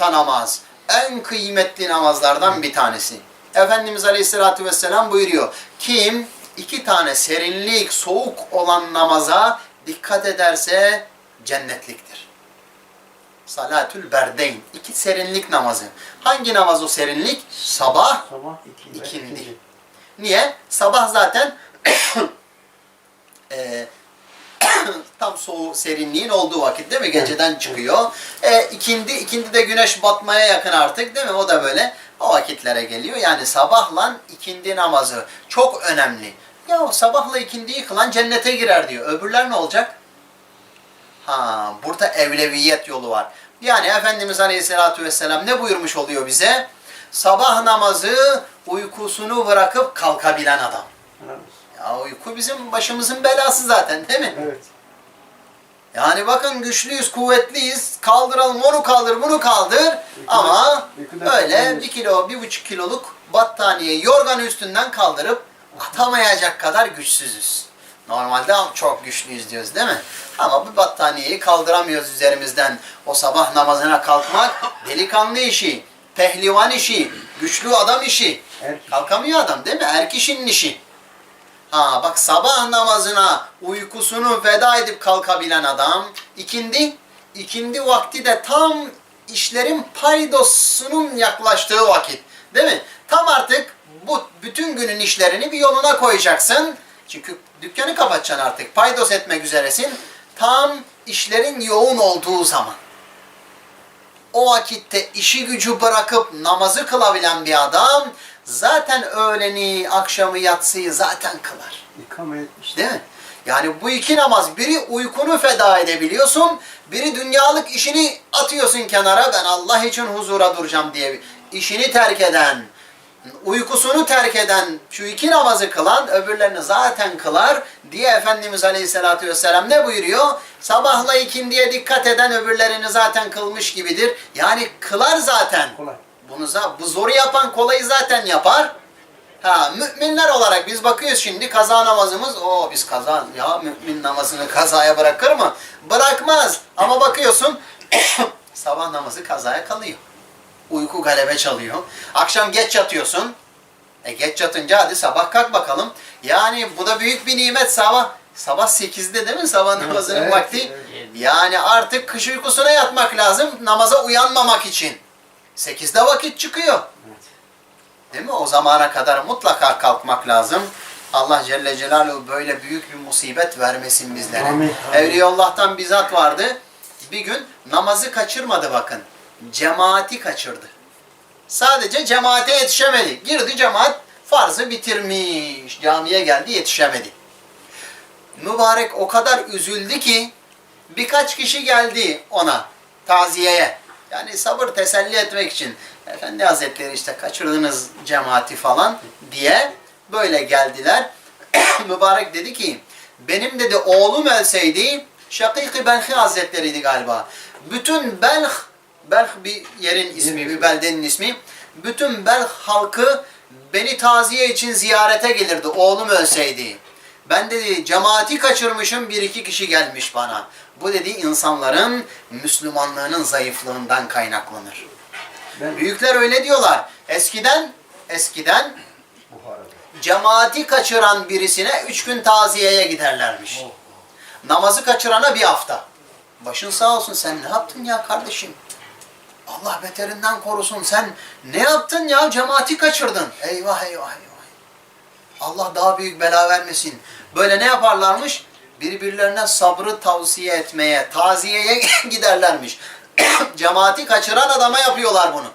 orta namaz. En kıymetli namazlardan bir tanesi. Efendimiz Aleyhisselatü Vesselam buyuruyor. Kim iki tane serinlik, soğuk olan namaza dikkat ederse cennetliktir. Salatül berdeyn. iki serinlik namazı. Hangi namaz o serinlik? Sabah, Sabah ikindi. ikindi. Niye? Sabah zaten e, tam soğuk serinliğin olduğu vakit değil mi? Geceden çıkıyor. E, ikindi, ikindi de güneş batmaya yakın artık değil mi? O da böyle o vakitlere geliyor. Yani sabahla ikindi namazı çok önemli. Ya sabahla ikindiyi kılan cennete girer diyor. Öbürler ne olacak? Ha, burada evleviyet yolu var. Yani Efendimiz Aleyhisselatü Vesselam ne buyurmuş oluyor bize? Sabah namazı uykusunu bırakıp kalkabilen adam. Ya uyku bizim başımızın belası zaten değil mi? Evet. Yani bakın güçlüyüz, kuvvetliyiz. Kaldıralım, onu kaldır, bunu kaldır. Ama öyle bir kilo, bir buçuk kiloluk battaniye yorganı üstünden kaldırıp atamayacak kadar güçsüzüz. Normalde çok güçlüyüz diyoruz değil mi? Ama bu battaniyeyi kaldıramıyoruz üzerimizden. O sabah namazına kalkmak delikanlı işi, pehlivan işi, güçlü adam işi. Kalkamıyor adam değil mi? Er kişinin işi. Ha bak sabah namazına uykusunu feda edip kalkabilen adam ikindi ikindi vakti de tam işlerin paydosunun yaklaştığı vakit. Değil mi? Tam artık bu bütün günün işlerini bir yoluna koyacaksın. Çünkü dükkanı kapatacaksın artık. Paydos etmek üzeresin. Tam işlerin yoğun olduğu zaman. O vakitte işi gücü bırakıp namazı kılabilen bir adam zaten öğleni, akşamı, yatsıyı zaten kılar. İkame etmiş. Değil mi? Yani bu iki namaz biri uykunu feda edebiliyorsun, biri dünyalık işini atıyorsun kenara ben Allah için huzura duracağım diye işini terk eden, uykusunu terk eden, şu iki namazı kılan öbürlerini zaten kılar diye Efendimiz Aleyhisselatü Vesselam ne buyuruyor? Sabahla ikindiye dikkat eden öbürlerini zaten kılmış gibidir. Yani kılar zaten. Kolay. Bunu bu zoru yapan kolayı zaten yapar. Ha müminler olarak biz bakıyoruz şimdi kaza namazımız o biz kaza ya mümin namazını kazaya bırakır mı? Bırakmaz. Ama bakıyorsun sabah namazı kazaya kalıyor. Uyku galebe çalıyor. Akşam geç yatıyorsun. E geç yatınca hadi sabah kalk bakalım. Yani bu da büyük bir nimet sabah. Sabah 8'de değil mi sabah namazının evet, vakti? evet. Yani artık kış uykusuna yatmak lazım namaza uyanmamak için. 8'de vakit çıkıyor. Evet. Değil mi? O zamana kadar mutlaka kalkmak lazım. Allah Celle Celaluhu böyle büyük bir musibet vermesin bizlere. Amin. Evliyaullah'tan bir zat vardı. Bir gün namazı kaçırmadı bakın. Cemaati kaçırdı. Sadece cemaate yetişemedi. Girdi cemaat farzı bitirmiş. Camiye geldi yetişemedi. Mübarek o kadar üzüldü ki birkaç kişi geldi ona taziyeye. Yani sabır teselli etmek için. Efendi Hazretleri işte kaçırdınız cemaati falan diye böyle geldiler. Mübarek dedi ki benim dedi oğlum ölseydi Şakik-i Belhi Hazretleri'ydi galiba. Bütün Belh, Belh bir yerin ismi, bir beldenin ismi. Bütün Belh halkı beni taziye için ziyarete gelirdi oğlum ölseydi. Ben dedi cemaati kaçırmışım bir iki kişi gelmiş bana. Bu dedi insanların Müslümanlığının zayıflığından kaynaklanır. Ben Büyükler öyle diyorlar. Eskiden eskiden Buhara'da. cemaati kaçıran birisine üç gün taziyeye giderlermiş. Oh. Namazı kaçırana bir hafta. Başın sağ olsun sen ne yaptın ya kardeşim? Allah beterinden korusun. Sen ne yaptın ya? Cemaati kaçırdın. Eyvah eyvah eyvah. Allah daha büyük bela vermesin. Böyle ne yaparlarmış? Birbirlerine sabrı tavsiye etmeye, taziyeye giderlermiş. Cemaati kaçıran adama yapıyorlar bunu.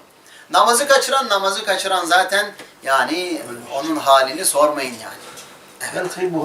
Namazı kaçıran, namazı kaçıran zaten yani onun halini sormayın yani. Buhara